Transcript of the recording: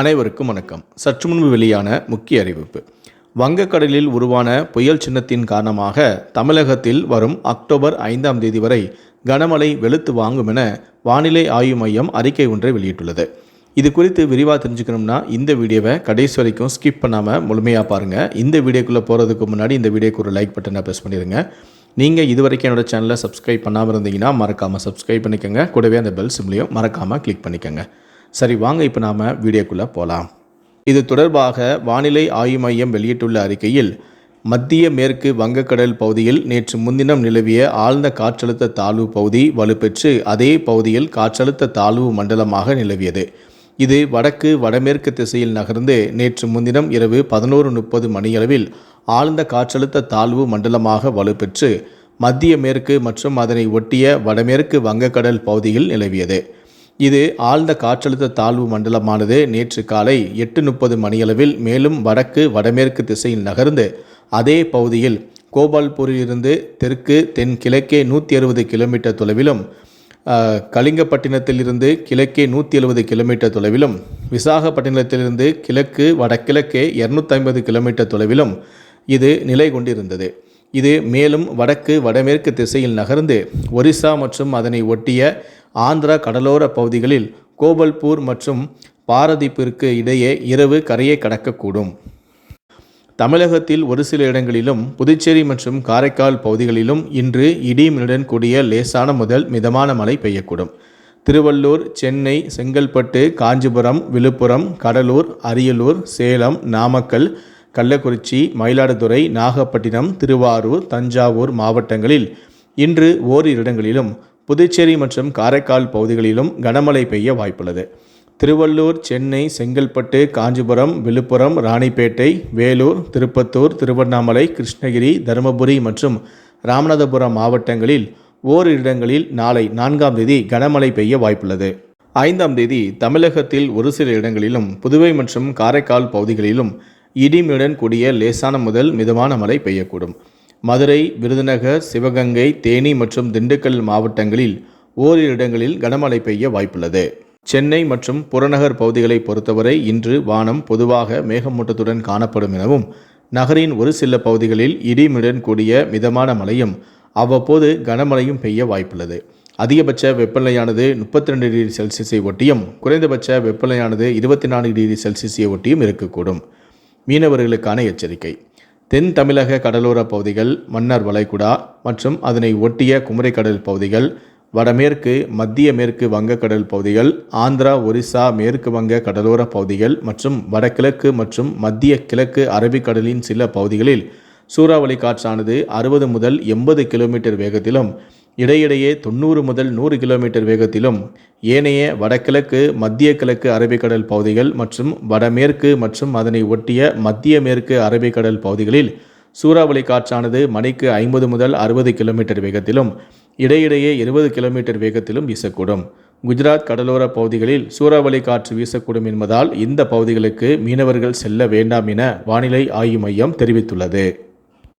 அனைவருக்கும் வணக்கம். சற்று முன்பு வெளியான முக்கிய அறிவிப்பு. வங்கக்கடலில் உருவான புயல் சின்னத்தின் காரணமாக தமிழகத்தில் வரும் அக்டோபர் ஐந்தாம் தேதி வரை கனமழை வெளுத்து வாங்கும் என வானிலை ஆய்வு மையம் அறிக்கை ஒன்றை வெளியிட்டுள்ளது. இது குறித்து விரிவாக தெரிஞ்சுக்கணும்னா இந்த வீடியோவை கடைசி வரைக்கும் ஸ்கிப் பண்ணாமல் முழுமையாக பாருங்கள் இந்த வீடியோக்குள்ளே போகிறதுக்கு முன்னாடி இந்த வீடியோக்கு ஒரு லைக் பட்டனை ப்ரெஸ் பண்ணிடுங்க நீங்கள் இது வரைக்கும் என்னோட சேனலை சப்ஸ்கிரைப் பண்ணாமல் இருந்தீங்கன்னா மறக்காமல் சப்ஸ்கிரைப் பண்ணிக்கோங்க. கூடவே அந்த பெல் சிம்லையும் மறக்காமல் கிளிக் பண்ணிக்கோங்க. சரி வாங்க இப்போ நாம் வீடியோக்குள்ளே போகலாம் இது தொடர்பாக வானிலை ஆய்வு மையம் வெளியிட்டுள்ள அறிக்கையில் மத்திய மேற்கு வங்கக்கடல் பகுதியில் நேற்று முன்தினம் நிலவிய ஆழ்ந்த காற்றழுத்த தாழ்வு பகுதி வலுப்பெற்று அதே பகுதியில் காற்றழுத்த தாழ்வு மண்டலமாக நிலவியது. இது வடக்கு வடமேற்கு திசையில் நகர்ந்து நேற்று முன்தினம் இரவு பதினோரு முப்பது மணியளவில் ஆழ்ந்த காற்றழுத்த தாழ்வு மண்டலமாக வலுப்பெற்று மத்திய மேற்கு மற்றும் அதனை ஒட்டிய வடமேற்கு வங்கக்கடல் பகுதியில் நிலவியது. இது ஆழ்ந்த காற்றழுத்த தாழ்வு மண்டலமானது நேற்று காலை எட்டு முப்பது மணியளவில் மேலும் வடக்கு வடமேற்கு திசையில் நகர்ந்து அதே பகுதியில் கோபால்பூரிலிருந்து தெற்கு தென் கிழக்கே நூற்றி அறுபது கிலோமீட்டர் தொலைவிலும் கலிங்கப்பட்டினத்திலிருந்து கிழக்கே நூற்றி எழுபது கிலோமீட்டர் தொலைவிலும் விசாகப்பட்டினத்திலிருந்து கிழக்கு வடகிழக்கே இரநூத்தி ஐம்பது கிலோமீட்டர் தொலைவிலும் இது நிலை கொண்டிருந்தது. இது மேலும் வடக்கு வடமேற்கு திசையில் நகர்ந்து ஒரிசா மற்றும் அதனை ஒட்டிய ஆந்திரா கடலோர பகுதிகளில் கோபல்பூர் மற்றும் பாரதீப்பிற்கு இடையே இரவு கரையை கடக்கக்கூடும். தமிழகத்தில் ஒரு சில இடங்களிலும் புதுச்சேரி மற்றும் காரைக்கால் பகுதிகளிலும் இன்று இடிமின்னுடன் கூடிய லேசான முதல் மிதமான மழை பெய்யக்கூடும். திருவள்ளூர் சென்னை செங்கல்பட்டு காஞ்சிபுரம் விழுப்புரம் கடலூர் அரியலூர் சேலம் நாமக்கல் கள்ளக்குறிச்சி மயிலாடுதுறை நாகப்பட்டினம் திருவாரூர் தஞ்சாவூர் மாவட்டங்களில் இன்று ஓரிரு இடங்களிலும் புதுச்சேரி மற்றும் காரைக்கால் பகுதிகளிலும் கனமழை பெய்ய வாய்ப்புள்ளது. திருவள்ளூர் சென்னை செங்கல்பட்டு காஞ்சிபுரம் விழுப்புரம் ராணிப்பேட்டை வேலூர் திருப்பத்தூர் திருவண்ணாமலை கிருஷ்ணகிரி தருமபுரி மற்றும் ராமநாதபுரம் மாவட்டங்களில் ஓரிரு இடங்களில் நாளை நான்காம் தேதி கனமழை பெய்ய வாய்ப்புள்ளது. ஐந்தாம் தேதி தமிழகத்தில் ஒரு சில இடங்களிலும் புதுவை மற்றும் காரைக்கால் பகுதிகளிலும் இடிமியுடன் கூடிய லேசான முதல் மிதமான மழை பெய்யக்கூடும். மதுரை விருதுநகர் சிவகங்கை தேனி மற்றும் திண்டுக்கல் மாவட்டங்களில் ஓரிரு இடங்களில் கனமழை பெய்ய வாய்ப்புள்ளது. சென்னை மற்றும் புறநகர் பகுதிகளை பொறுத்தவரை இன்று வானம் பொதுவாக மேகமூட்டத்துடன் காணப்படும் எனவும் நகரின் ஒரு சில பகுதிகளில் இடிமுடன் கூடிய மிதமான மழையும் அவ்வப்போது கனமழையும் பெய்ய வாய்ப்புள்ளது. அதிகபட்ச வெப்பநிலையானது முப்பத்தி ரெண்டு டிகிரி செல்சியஸை ஒட்டியும் குறைந்தபட்ச வெப்பநிலையானது இருபத்தி நான்கு டிகிரி செல்சியஸை ஒட்டியும் இருக்கக்கூடும். மீனவர்களுக்கான எச்சரிக்கை. தென் தமிழக கடலோர பகுதிகள் மன்னார் வளைகுடா மற்றும் அதனை ஒட்டிய குமரிக்கடல் பகுதிகள் வடமேற்கு மத்திய மேற்கு வங்கக்கடல் பகுதிகள் ஆந்திரா ஒரிசா மேற்கு வங்க கடலோர பகுதிகள் மற்றும் வடகிழக்கு மற்றும் மத்திய கிழக்கு அரபிக்கடலின் சில பகுதிகளில் சூறாவளி காற்றானது அறுபது முதல் எண்பது கிலோமீட்டர் வேகத்திலும் இடையிடையே தொண்ணூறு முதல் நூறு கிலோமீட்டர் வேகத்திலும் ஏனைய வடகிழக்கு மத்திய கிழக்கு அரபிக்கடல் பகுதிகள் மற்றும் வடமேற்கு மற்றும் அதனை ஒட்டிய மத்திய மேற்கு அரபிக்கடல் பகுதிகளில் சூறாவளி காற்றானது மணிக்கு ஐம்பது முதல் அறுபது கிலோமீட்டர் வேகத்திலும் இடையிடையே இருபது கிலோமீட்டர் வேகத்திலும் வீசக்கூடும். குஜராத் கடலோர பகுதிகளில் சூறாவளி காற்று வீசக்கூடும் என்பதால் இந்த பகுதிகளுக்கு மீனவர்கள் செல்ல வேண்டாம் என வானிலை ஆய்வு மையம் தெரிவித்துள்ளது.